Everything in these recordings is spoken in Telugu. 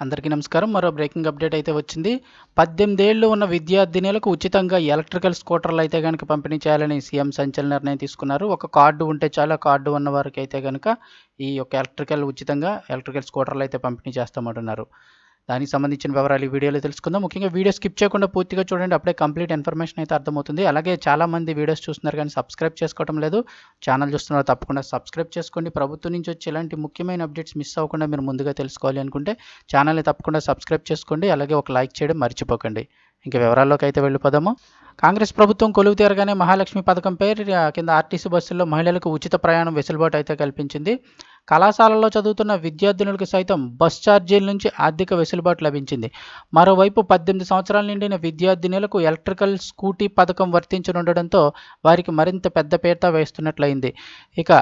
అందరికీ నమస్కారం. మరో బ్రేకింగ్ అప్డేట్ అయితే వచ్చింది. పద్దెనిమిది ఏళ్ళు ఉన్న విద్యార్థినులకు ఉచితంగా ఎలక్ట్రికల్ స్కూటర్లు అయితే కనుక పంపిణీ చేయాలని సీఎం సంచలన నిర్ణయం తీసుకున్నారు. ఒక కార్డు ఉంటే చాలా కార్డు ఉన్న వారికి అయితే కనుక ఈ యొక్క ఎలక్ట్రికల్ ఉచితంగా ఎలక్ట్రికల్ స్కూటర్లు అయితే పంపిణీ చేస్తామంటున్నారు. దానికి సంబంధించిన వివరాలు ఈ వీడియోలో తెలుసుకుందాం. ముఖ్యంగా వీడియో స్కిప్ చేయకుండా పూర్తిగా చూడండి అప్పుడే కంప్లీట్ ఇన్ఫర్మేషన్ అయితే అర్థమవుతుంది. అలాగే చాలామంది వీడియోస్ చూస్తున్నారు కానీ సబ్స్క్రైబ్ చేసుకోవడం లేదు. ఛానల్ చూస్తున్నారు తప్పకుండా సబ్స్క్రైబ్ చేసుకోండి. ప్రభుత్వం నుంచి వచ్చే ఇలాంటి ముఖ్యమైన అప్డేట్స్ మిస్ అవ్వకుండా మీరు ముందుగా తెలుసుకోవాలి అనుకుంటే ఛానల్ని తప్పకుండా సబ్స్క్రైబ్ చేసుకోండి అలాగే ఒక లైక్ చేయడం మర్చిపోకండి. ఇంకా వివరాల్లోకి అయితే వెళ్ళిపోదాము. కాంగ్రెస్ ప్రభుత్వం కొలువు తీరగానే మహాలక్ష్మి పథకం పేరు కింద ఆర్టీసీ బస్సుల్లో మహిళలకు ఉచిత ప్రయాణం వెసులుబాటు అయితే కల్పించింది. కళాశాలలో చదువుతున్న విద్యార్థినులకు సైతం బస్ ఛార్జీల నుంచి ఆర్థిక వెసులుబాటు లభించింది. మరోవైపు పద్దెనిమిది సంవత్సరాల నిండిన విద్యార్థినులకు ఎలక్ట్రికల్ స్కూటీ పథకం వర్తించనుండడంతో వారికి మరింత పెద్ద పీట వేస్తున్నట్లయింది. ఇక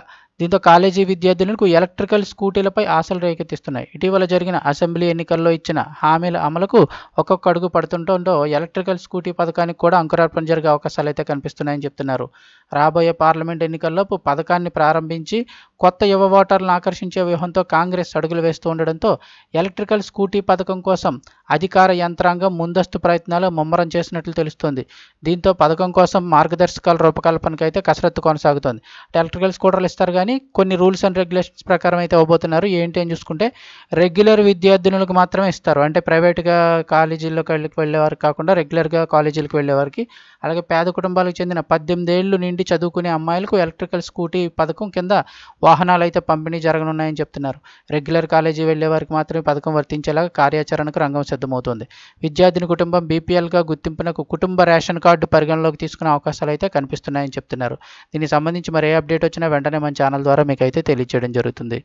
దీంతో కాలేజీ విద్యార్థినులకు ఎలక్ట్రికల్ స్కూటీలపై ఆశలు రేకెత్తిస్తున్నాయి. ఇటీవల జరిగిన అసెంబ్లీ ఎన్నికల్లో ఇచ్చిన హామీల అమలుకు ఒక్కొక్క అడుగు పడుతుండటంతో ఎలక్ట్రికల్ స్కూటీ పథకానికి కూడా అంకురార్పణ జరిగే అవకాశాలు అయితే కనిపిస్తున్నాయని చెప్తున్నారు. రాబోయే పార్లమెంట్ ఎన్నికల్లోపు పథకాన్ని ప్రారంభించి కొత్త యువ ఓటర్లను ఆకర్షించే వ్యూహంతో కాంగ్రెస్ అడుగులు వేస్తూ ఉండడంతో ఎలక్ట్రికల్ స్కూటీ పథకం కోసం అధికార యంత్రాంగం ముందస్తు ప్రయత్నాలు ముమ్మరం చేసినట్లు తెలుస్తోంది. దీంతో పథకం కోసం మార్గదర్శకాల రూపకల్పనకు అయితే కసరత్తు కొనసాగుతోంది. ఎలక్ట్రికల్ స్కూటర్లు ఇస్తారు కానీ కొన్ని రూల్స్ అండ్ రెగ్యులేషన్స్ ప్రకారం అయితే ఇవ్వబోతున్నారు ఏంటి అని చూసుకుంటే రెగ్యులర్ విద్యార్థినులకు మాత్రమే ఇస్తారు. అంటే ప్రైవేట్గా కాలేజీల్లోకి వెళ్ళి వెళ్ళేవారు కాకుండా రెగ్యులర్గా కాలేజీలకు వెళ్ళేవారికి అలాగే పేద కుటుంబాలకు చెందిన పద్దెనిమిది ఏళ్ళు నిండి చదువుకునే అమ్మాయిలకు ఎలక్ట్రికల్ స్కూటీ పథకం కింద వాహనాలు అయితే పంపిణీ జరగనున్నాయని చెప్తున్నారు. రెగ్యులర్ కాలేజీ వెళ్ళే వారికి మాత్రమే పథకం వర్తించేలాగా కార్యాచరణకు రంగం సిద్ధమవుతోంది. విద్యార్థిని కుటుంబం బీపీఎల్గా గుర్తింపునకు కుటుంబ రేషన్ కార్డు పరిగణలోకి తీసుకునే అవకాశాలు అయితే కనిపిస్తున్నాయని చెప్తున్నారు. దీనికి సంబంధించి మరి ఏ అప్డేట్ వచ్చినా వెంటనే మన ఛానల్ ద్వారా మీకు అయితే తెలియజేయడం జరుగుతుంది.